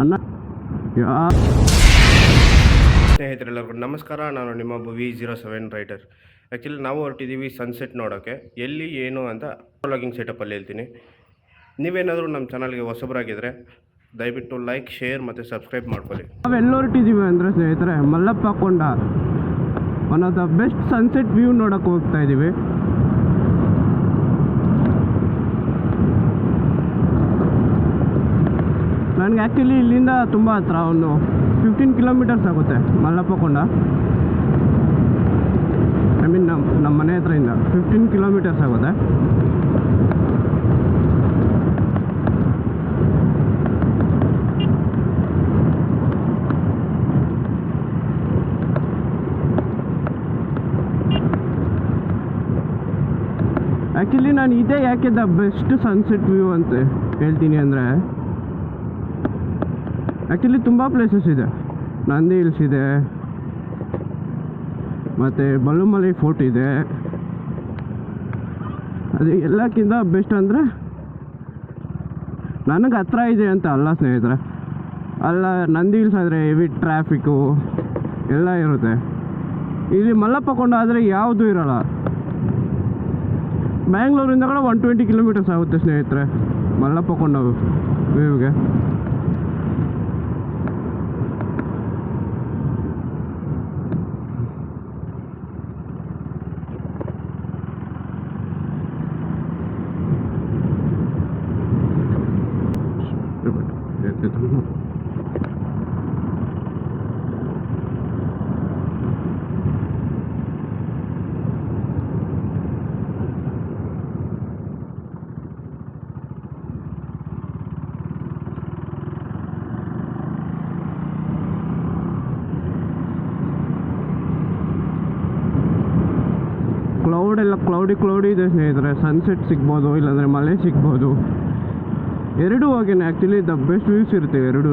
ಅನ್ನ ಯಾ ಸ್ನೇಹಿತರೆಲ್ಲರಿಗೂ ನಮಸ್ಕಾರ, ನಾನು ನಿಮ್ಮ V zero seven rider actually ನಾವು ಹೊರಟಿದ್ದೀವಿ ಸನ್ಸೆಟ್ ನೋಡೋಕ್ಕೆ ಎಲ್ಲಿ, ಏನು ಅಂತ ವ್ಲಾಗಿಂಗ್ ಸೆಟಪ್ಪಲ್ಲಿ ಹೇಳ್ತೀನಿ. ನೀವೇನಾದರೂ ನಮ್ಮ ಚಾನಲ್ಗೆ ಹೊಸಬರಾಗಿದ್ದರೆ ದಯವಿಟ್ಟು ಲೈಕ್ ಶೇರ್ ಮತ್ತು ಸಬ್ಸ್ಕ್ರೈಬ್ ಮಾಡ್ಕೊಳ್ಳಿ. ನಾವು ಎಲ್ಲಿ ಹೊರಟಿದ್ದೀವಿ ಅಂದರೆ ಸ್ನೇಹಿತರೆ, Mallappa Konda. One of the best sunset view ನೋಡೋಕೆ ಹೋಗ್ತಾ ಇದ್ದೀವಿ ನನಗೆ ಆ್ಯಕ್ಚುಲಿ ಇಲ್ಲಿಂದ ತುಂಬ ಹತ್ರ ಒಂದು ಫಿಫ್ಟೀನ್ ಕಿಲೋಮೀಟರ್ಸ್ ಆಗುತ್ತೆ, ಮಲ್ಲಪ್ಪ ಕೊಂಡ. ಐ ಮೀನ್ ನಮ್ಮ ನಮ್ಮ ಮನೆ ಹತ್ರದಿಂದ ಫಿಫ್ಟೀನ್ ಕಿಲೋಮೀಟರ್ಸ್ ಆಗುತ್ತೆ. ಆ್ಯಕ್ಚುಲಿ ನಾನು ಇದೇ ಯಾಕೆ ದ ಬೆಸ್ಟ್ ಸನ್ಸೆಟ್ ವ್ಯೂ ಅಂತ ಹೇಳ್ತೀನಿ ಅಂದರೆ ಆ್ಯಕ್ಚುಲಿ ತುಂಬ ಪ್ಲೇಸಸ್ ಇದೆ. ನಂದಿ ಹಿಲ್ಸ್ ಇದೆ. ಮತ್ತು ಬಲುಮಲೈ ಫೋರ್ಟ್ ಇದೆ. ಅದು ಎಲ್ಲಕ್ಕಿಂತ ಬೆಸ್ಟ್ ಅಂದರೆ ನನಗೆ ಹತ್ರ ಇದೆ ಅಂತ ಅಲ್ಲ ಸ್ನೇಹಿತರೆ. ಅಲ್ಲ, ನಂದಿ ಹಿಲ್ಸ್ ಆದರೆ ಹೆವಿ ಟ್ರಾಫಿಕ್ಕು ಎಲ್ಲ ಇರುತ್ತೆ. ಇಲ್ಲಿ ಮಲ್ಲಪ್ಪ ಕೊಂಡ ಆದರೆ ಯಾವುದೂ ಇರಲ್ಲ. ಬ್ಯಾಂಗ್ಳೂರಿಂದ ಕೂಡ ಒನ್ ಟ್ವೆಂಟಿ ಕಿಲೋಮೀಟರ್ಸ್ ಆಗುತ್ತೆ ಸ್ನೇಹಿತರೆ ಮಲ್ಲಪ್ಪ ಕೊಂಡ ವ್ಯೂಗೆ ಕ್ಲೌಡ್ ಎಲ್ಲ ಕ್ಲೌಡಿ ಕ್ಲೌಡಿ ಇದೆ ಸ್ನೇಹಿತರೆ. ಸನ್ಸೆಟ್ ಸಿಗ್ಬೋದು, ಇಲ್ಲಾಂದರೆ ಮಳೆ ಸಿಗ್ಬೋದು. ಎರಡೂ ಹಾಗೇನೆ ಆ್ಯಕ್ಚುಲಿ ದ ಬೆಸ್ಟ್ ವ್ಯೂಸ್ ಇರುತ್ತೆ ಎರಡೂ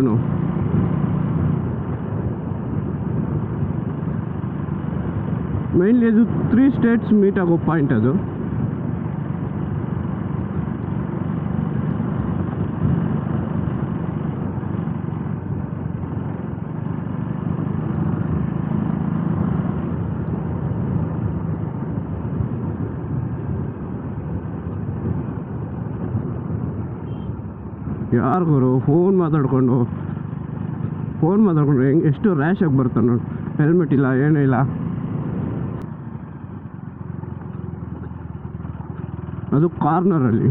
ಮೇನ್ಲಿ ಅದು ತ್ರೀ ಸ್ಟೇಟ್ಸ್ ಮೀಟ್ ಆಗೋ ಪಾಯಿಂಟ್ ಅದು. ಯಾರು ಗುರು ಫೋನ್ ಮಾತಾಡಿಕೊಂಡು ಫೋನ್ ಮಾತಾಡ್ಕೊಂಡು ಹೆಂಗೆ ಎಷ್ಟು ರ್ಯಾಶ್ ಆಗಿ ಬರ್ತಾನೆ ನೋಡಿ. ಹೆಲ್ಮೆಟ್ ಇಲ್ಲ, ಏನೂ ಇಲ್ಲ. ಅದು ಕಾರ್ನರಲ್ಲಿ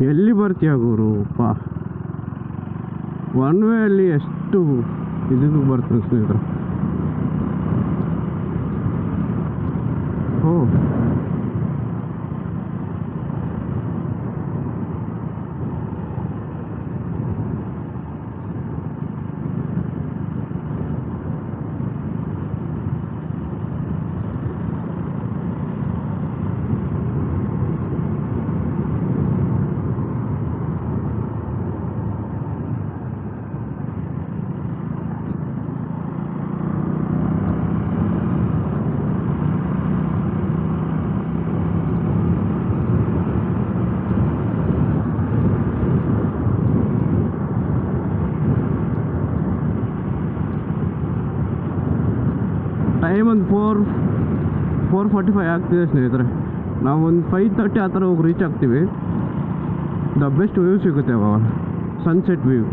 ಎಲ್ಲಿ ಬರ್ತೀಯ ಗುರು? ಅಪ್ಪ ಒನ್ ವೇ ಅಲ್ಲಿ ಎಷ್ಟು ಇದಕ್ಕೆ ಬರ್ತದೆ ಸ್ನೇಹಿತರು? ಓ. ಫೋರ್ ಫೋರ್ ಫಾರ್ಟಿ ಫೈವ್ ಆಗ್ತಿದೆ ಸ್ನೇಹಿತರೆ. ನಾವು ಒಂದು ಫೈವ್ ತರ್ಟಿ ಆ ಥರ ಹೋಗಿ ರೀಚ್ ಆಗ್ತೀವಿ. ದ ಬೆಸ್ಟ್ ವ್ಯೂ ಸಿಗುತ್ತೆ ಅವಾಗ. ಸನ್ಸೆಟ್ ವ್ಯೂ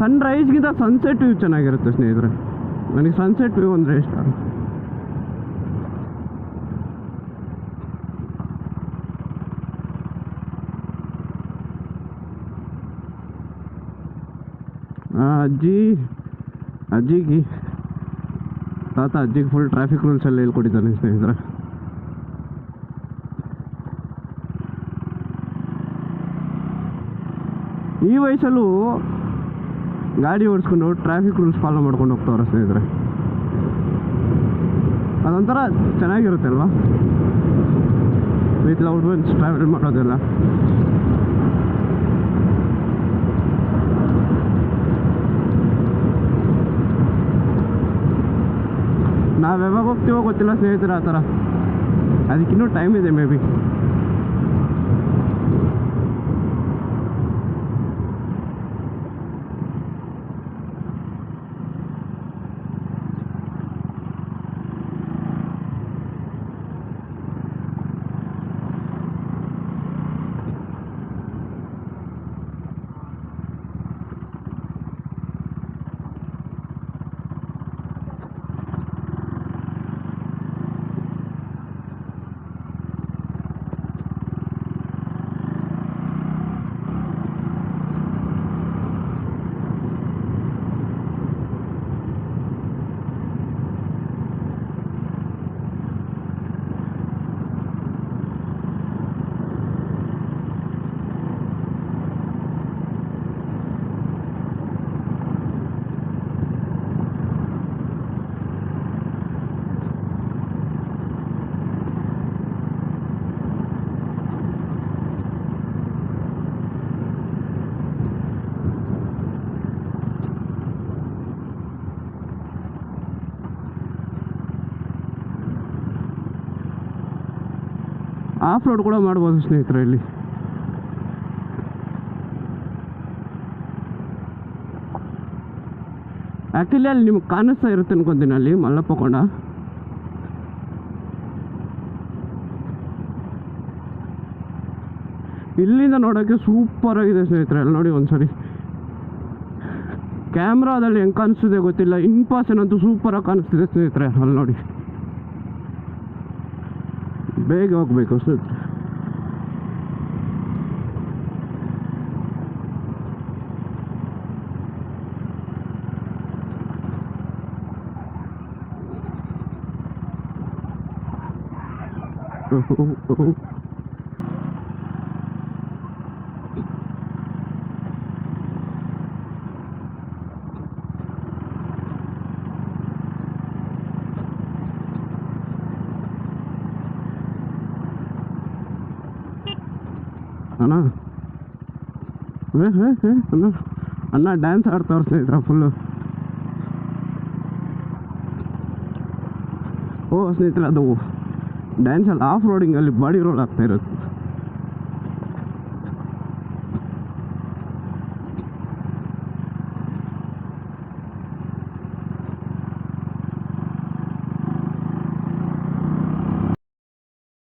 ಸನ್ರೈಸ್ಗಿಂತ ಸನ್ಸೆಟ್ ವ್ಯೂ ಚೆನ್ನಾಗಿರುತ್ತೆ ಸ್ನೇಹಿತರೆ. ನನಗೆ ಸನ್ಸೆಟ್ ವ್ಯೂ ಅಂದರೆ ಇಷ್ಟ. ಅಜ್ಜಿ, ಅಜ್ಜಿಗೆ ತಾತ ಅಜ್ಜಿಗೆ ಫುಲ್ ಟ್ರಾಫಿಕ್ ರೂಲ್ಸ್ ಎಲ್ಲ ಹೇಳ್ಕೊಟ್ಟಿದ್ದಾನೆ ಸ್ನೇಹಿತರೆ. ಈ ವಯಸ್ಸಲ್ಲೂ ಗಾಡಿ ಓಡಿಸ್ಕೊಂಡು ಟ್ರಾಫಿಕ್ ರೂಲ್ಸ್ ಫಾಲೋ ಮಾಡ್ಕೊಂಡು ಹೋಗ್ತಾವ್ರೆ ಸ್ನೇಹಿತರೆ. ಅದೊಂಥರ ಚೆನ್ನಾಗಿರುತ್ತೆ ಅಲ್ವಾ? ವಿತ್ ಲೌಡ್ ಟ್ರಾವೆಲ್ ಮಾಡೋದೆಲ್ಲ. ನಾವು ಯಾವಾಗ ಹೋಗ್ತೀವೋ ಗೊತ್ತಿಲ್ಲ ಸ್ನೇಹಿತರೆ ಆ ಥರ. ಅದಕ್ಕಿನ್ನೂ ಟೈಮ್ ಇದೆ ಮೇ ಬಿ ಆಫ್ ರೋಡ್ ಕೂಡ ಮಾಡ್ಬೋದು ಸ್ನೇಹಿತರೆ ಇಲ್ಲಿ. ಆ್ಯಕ್ಚುಲಿ ಅಲ್ಲಿ ನಿಮ್ಗೆ ಕಾಣಿಸ್ತಾ ಇರುತ್ತೆ ಅನ್ಕೊಂತೀನಿ ಅಲ್ಲಿ, ಮಲ್ಲಪ್ಪ ಕೊಂಡ. ಇಲ್ಲಿಂದ ನೋಡೋಕ್ಕೆ ಸೂಪರ್ ಆಗಿದೆ ಸ್ನೇಹಿತರೆ, ಅಲ್ಲಿ ನೋಡಿ ಒಂದ್ಸರಿ. ಕ್ಯಾಮ್ರಾದಲ್ಲಿ ಹೆಂಗೆ ಕಾಣಿಸ್ತಿದೆ ಗೊತ್ತಿಲ್ಲ ಇನ್ ಏನಂತೂ ಸೂಪರಾಗಿ ಕಾಣಿಸ್ತಿದೆ ಸ್ನೇಹಿತರೆ, ಅಲ್ಲಿ ನೋಡಿ. Bega ook weer kost het. Oh, oh, oh. ಅಣ್ಣ. ಅಣ್ಣ. ಅಣ್ಣ ಡ್ಯಾನ್ಸ್ ಆಡ್ತಾವ್ರ ಸ್ನೇಹಿತರ ಫುಲ್ಲು ಓ, ಸ್ನೇಹಿತರೆ, ಅದು ಡ್ಯಾನ್ಸಲ್ಲಿ ಆಫ್ ರೋಡಿಂಗಲ್ಲಿ ಬಾಡಿ ರೋಲ್ ಆಗ್ತಾ ಇರುತ್ತೆ.